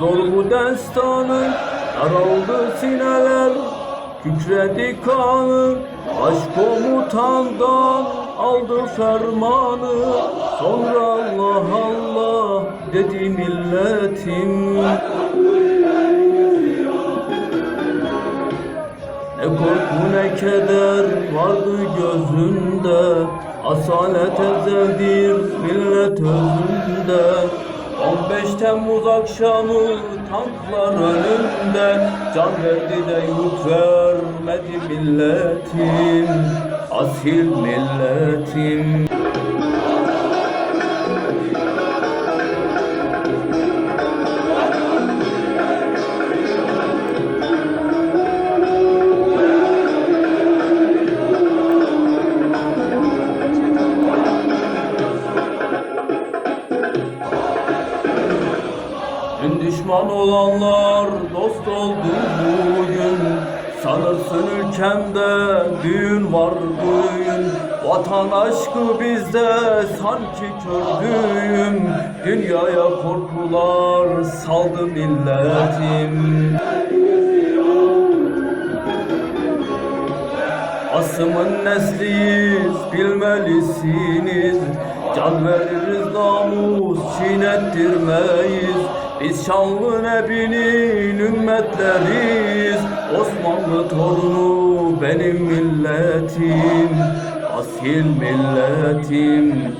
Zor bu destanın daraldı sineler. Kükredi kanı Aşk komutandan aldı fermanı. Sonra Allah Allah dedi milletim. Ne korku ne keder vardı gözünde. Asalet ezeldir millet özünde 15 Temmuz akşamı tanklar önünde. Can verdi de yurt vermedi milletim Asil milletim düşman olanlar dost oldu bugün. Sanırsın ülkemde düğün var düğün Vatan aşkı bizde sanki kör düğüm Dünyaya korkular saldı milletim. Asımın nesliyiz bilmelisiniz Can veririz namus çiğnettirmeyiz. Biz şanlı nebinin ümmetleriyiz. Osmanlı torunu benim milletim Asil milletim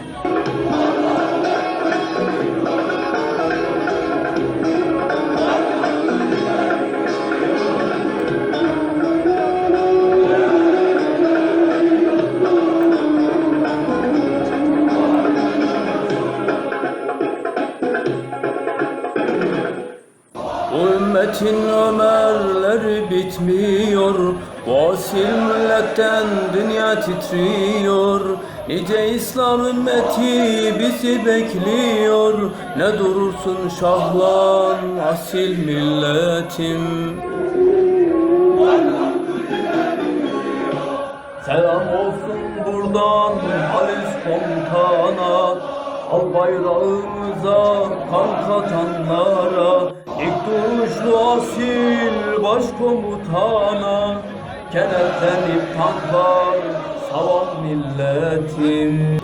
ümmetin ömerleri bitmiyor. Bu asil milletten dünya titriyor. Nice İslam ümmeti bizi bekliyor. Ne durursun şahlan asil milletim. Selam olsun buradan Halis komutana Al bayrağımıza kan katanlara İlk duruşlu asil başkomutana. Kenetlenip tanklar savan milletim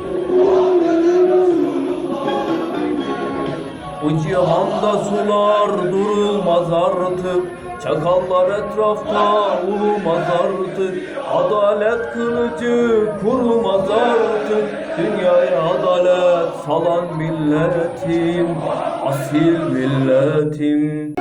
Bu cihanda sular durulmaz artık Çakallar etrafta ulumaz artık. Adalet kılıcı kurulmaz artık. Dünyaya adalet salan milletim Asil milletim